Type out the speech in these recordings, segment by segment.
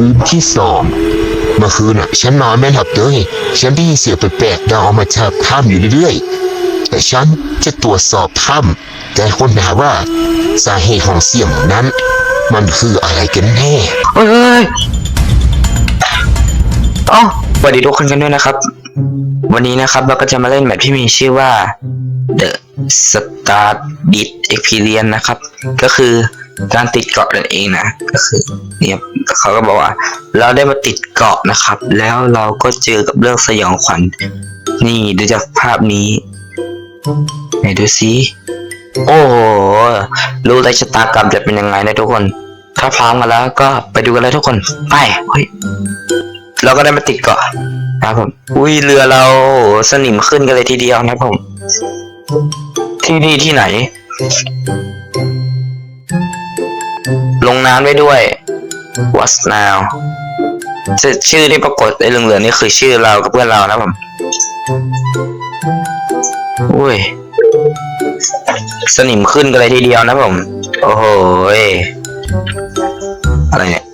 คืนที่สองเมื่อคืนน่ะฉันนอนไม่หลับเลยฉันได้ยินเสียงแปลกๆดังออกมาจากถ้ำอยู่เรื่อยๆ แต่ฉันจะตรวจสอบถ้ำแต่ค้นหาว่าสาเหตุของเสียงนั้น มันคืออะไรกันแน่เฮ้ยเฮ้ยเอ้าสวัสดีทุกคนกันด้วยนะครับ วันนี้นะครับเราก็จะมาเล่นแบบที่มีชื่อว่า The Star Beat Experience นะครับ ก็คือ การติดเกาะนั่นเองนะก็คือเนี่ยเขาก็บอกว่า เราได้มาติดเกาะนะครับ แล้วเราก็เจอกับเรื่องสยองขวัญนี่ดูจากภาพนี้ไหนดูสิโอ้โหรู้เลยชะตากรรมจะเป็นยังไงนะทุกคน ถ้าพร้อมกันแล้วก็ไปดูกันเลยทุกคนไปเฮ้ยเราก็ได้มาติดเกาะนะครับผมอุ้ยเรือเราสนิมขึ้นกันเลยทีเดียวนะครับผม ที่นี่ที่ไหน ลงน้ำได้ด้วย What's now ชื่อชื่อที่ปรากฏในเหลืองๆนี่คือชื่อเรากับเพื่อนเรานะผมอุ้ย สนิมขึ้นกันเลยทีเดียวนะผม โอ้โหอะไรเนี่ย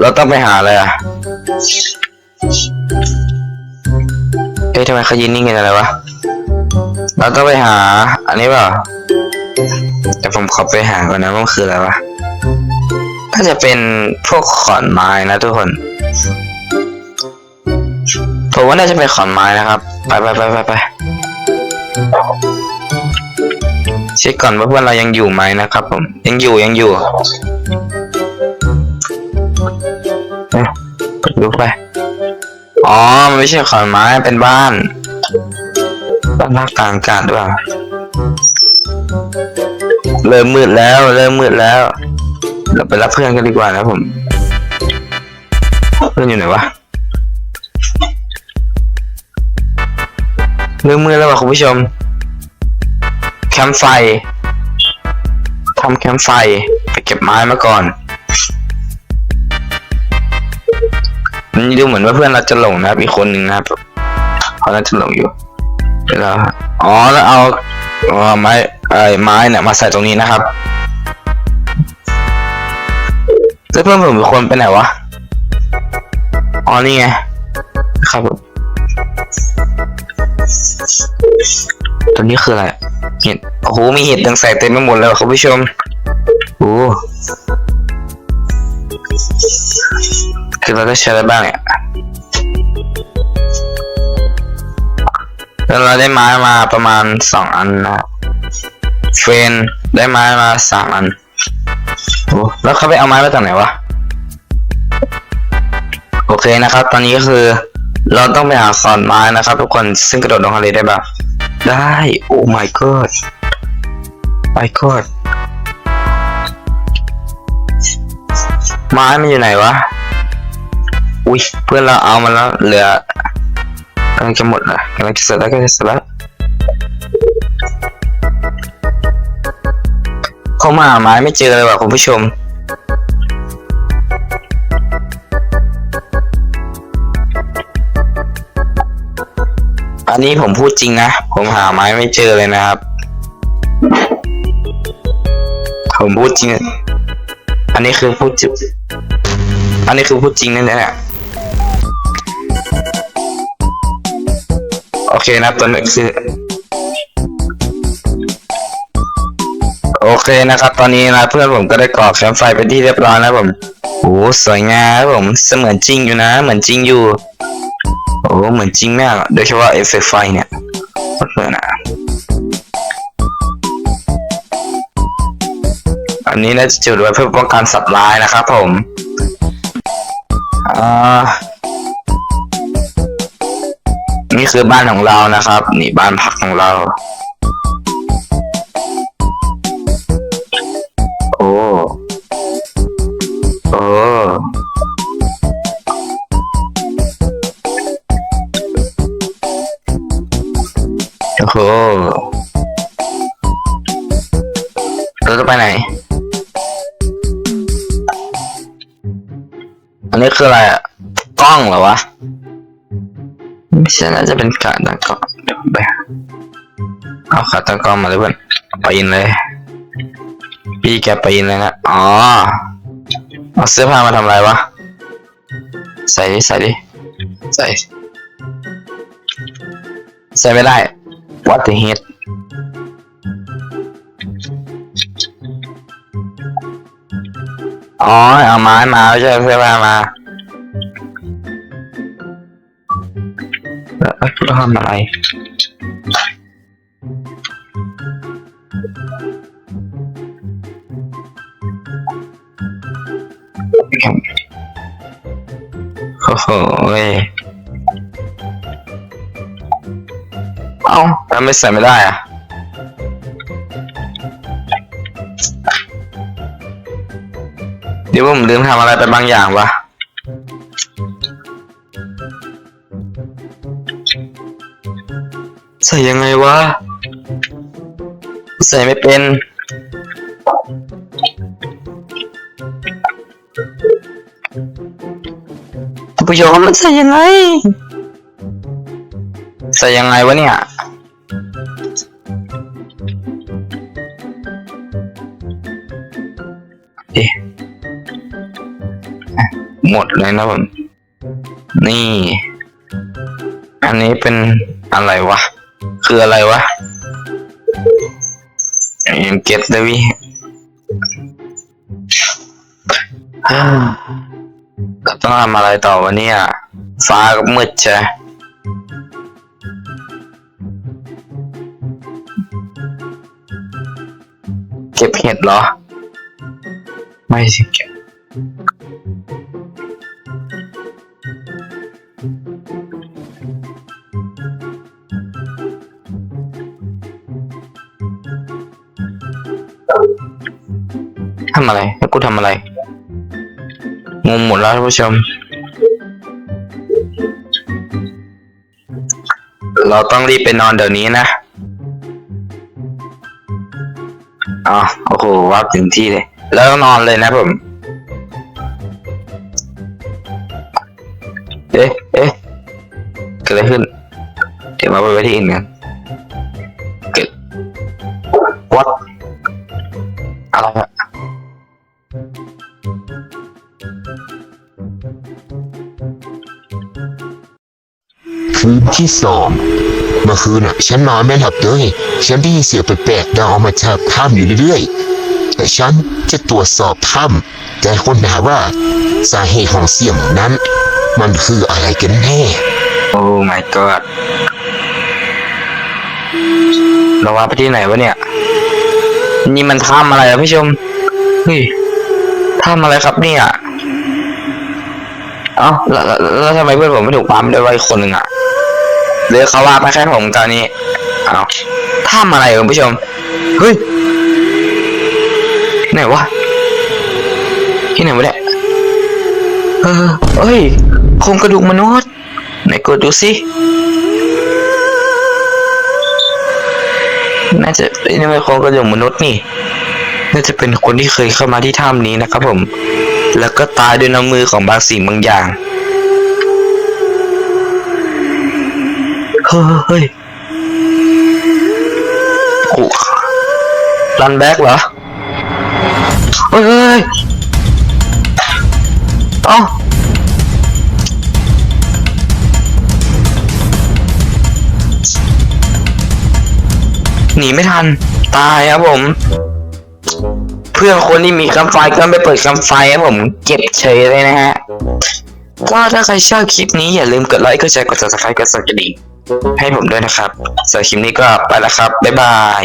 เราต้องไปหาอะไรอะเฮ้ยทำไมเขายืนนิ่งกันอะไรวะ เราต้องไปหา อันนี้เปล่า แต่ผมขอไปหาก่อนนะว่ามันคืออะไรวะน่าจะเป็นพวกขอนไม้นะทุกคนผมว่าน่าจะเป็นขอนไม้นะครับ ไปไปไปไปไปเช็คก่อนว่าเพื่อนเรายังอยู่ไหมนะครับ ผม ยังอยู่ยังอยู่ดดูไป อ๋อ มันไม่ใช่ขอนไม้ เป็นบ้าน บ้านภาคกลางอากาศด้วย เริ่มมืดแล้วเริ่มมืดแล้ว เราไปรับเพื่อนกันดีกว่านะผม เพื่อนอยู่ไหนวะเริ่มมืดแล้วว่ะคุณผู้ชม แคมป์ไฟทำแคมป์ไฟไปเก็บไม้มาก่อนมันดูเหมือนว่าเพื่อนเราจะหลงนะครับอีกคนหนึ่งนะครับเขาน่าจะหลงอยู่เดี๋ยวอ๋อแล้วเอาเอาไม้ ไอ้ไม้เนี่ยมาใส่ตรงนี้นะครับแล้วเพื่อนผมอีกคนไปไหนวะ อ๋อนี่ไง ครับผมตัวนี้คืออะไร เห็ด โอ้โห มีเห็ดต่างใส่เต็มไปหมดเลยว่ะคุณผู้ชม โอ้คือเราได้ใช้อะไรบ้างเนี่ยแล้วเราได้ไม้มาประมาณสองอันนะครับ เฟนได้ไม้มาสามอันโอ้แล้วเขาไปเอาไม้มาจากไหนวะ โอเคนะครับ ตอนนี้ก็คือ เราต้องไปหาขอนไม้นะครับ ทุกคนซึ่งกระโดดลงทะเลได้ปะได้โอ้ my god my god ไม้มันอยู่ไหนวะ อุ้ยเพื่อนเราเอามาแล้วเหลือกำลังจะหมดละกำลังจะเสร็จแล้วก็จะเสร็จแล้ว เขามาหาไม้ไม่เจอเลยว่ะคุณผู้ชม อันนี้ผมพูดจริงนะ ผมหาไม้ไม่เจอเลยนะครับ ผมพูดจริง อันนี้คือพูดจริง อันนี้คือพูดจริงนั่นแหละโอเคนะตัวนี้คือ โอเคนะครับ ตอนนี้นะเพื่อนผมก็ได้ก่อแคมป์ไฟเป็นที่เรียบร้อยแล้วผมโอ้สวยงามครับผมเสมือนจริงอยู่นะ เหมือนจริงอยู่ โอ้เหมือนจริงมากโดยเฉพาะเอฟเฟกไฟเนี่ยโคตรเลยนะอันนี้น่าจะจุดไว้เพื่อป้องกันสัตว์ร้ายนะครับผมอ่านี่คือบ้านของเรานะครับ นี่บ้านพักของเรา โหเราจะไปไหน อันนี้คืออะไรอะกล้องเหรอวะ ไม่ใช่น่าจะเป็นขาตั้งกล้องเดี๋ยวไปเอาขาตั้งกล้องมาเลยเพื่อนไปยินเลย พี่แกไปยินเลยนะ อ๋อ เอาเสื้อผ้ามาทำอะไรวะ ใส่ดิใส่ดิ ใส่ ใส่ไม่ได้ what the heck อ๋อเอาไม้มาไม่ใช่ แล้วต้องทำอะไรโอ้โหเว้ยเอ้าทำไมใส่ไม่ได้อะเดี๋ยวผมลืมทำอะไรไปบางอย่างวะใส่ยังไงวะ ใส่ไม่เป็นท่านผู้ชมมันใส่ยังไง ใส่ยังไงวะเนี่ย มดเลยนะผม นี่ อันนี้เป็นอะไรวะ คืออะไรวะยังเก็ตเลยวิต้องทำอะไรต่อวะเนี่ย ฟ้าก็มืดใช่เก็บเห็ดเหรอ ไม่สิเก็บ ทำอะไร แล้วกูทำอะไรงงหมดแล้วท่านผู้ชม เราต้องรีบไปนอนเดี๋ยวนี้นะอ๋อโอ้โหวับถึงที่เลย แล้วนอนเลยนะผม เอ๊ะ เอ๊ะ เกิดอะไรขึ้น เดี๋ยวมาไปไว้ที่อื่นกัน คืนที่สองเมื่อคืนน่ะฉันนอนไม่หลับเลย ฉันได้ยินเสียงแปลกๆดังออกมาจากถ้ำอยู่เรื่อยๆแต่ฉันจะตรวจสอบถ้ำแต่ค้นหาว่าสาเหตุของเสียงนั้น มันคืออะไรกันแน่ โอ้ my god เราว่าไปที่ไหนวะเนี่ย นี่มันถ้ำอะไรอะพี่ชมเฮ้ยถ้ำอะไรครับเนี่ยเอ้าแล้วแล้วแล้วทำไมเพื่อนผมไม่ถูกปั๊มด้วยวะอีกคนหนึ่งอะ หรือเขาว่าไปแค่ผมตอนนี้เอาถ้ำอะไรคุณผู้ชม เฮ้ย ไหนวะ ที่ไหนวะเนี่ยเออเฮ้ยโครงกระดูกมนุษย์ ไหนกดดูสิ น่าจะนี่ไม่โครงกระดูกมนุษย์นี่ น่าจะเป็นคนที่เคยเข้ามาที่ถ้ำนี้นะครับผม แล้วก็ตายด้วยน้ำมือของบางสิ่งบางอย่าง เฮ้ยเฮ้ยโอ้รันแบ็กเหรอ เฮ้ยเฮ้ยเอ้าหนีไม่ทัน ตายครับผม เพื่อนคนที่มีคำไฟก็ไม่เปิดคำไฟครับผม เก็บเฉยเลยนะฮะ ก็ถ้าใครชอบคลิปนี้อย่าลืมกดไลค์ กดแชร์ กด subscribe กดสั่นกระดิ่ง ให้ผมด้วยนะครับสำหรับคลิปนี้ก็ไปแล้วครับ บ๊ายบาย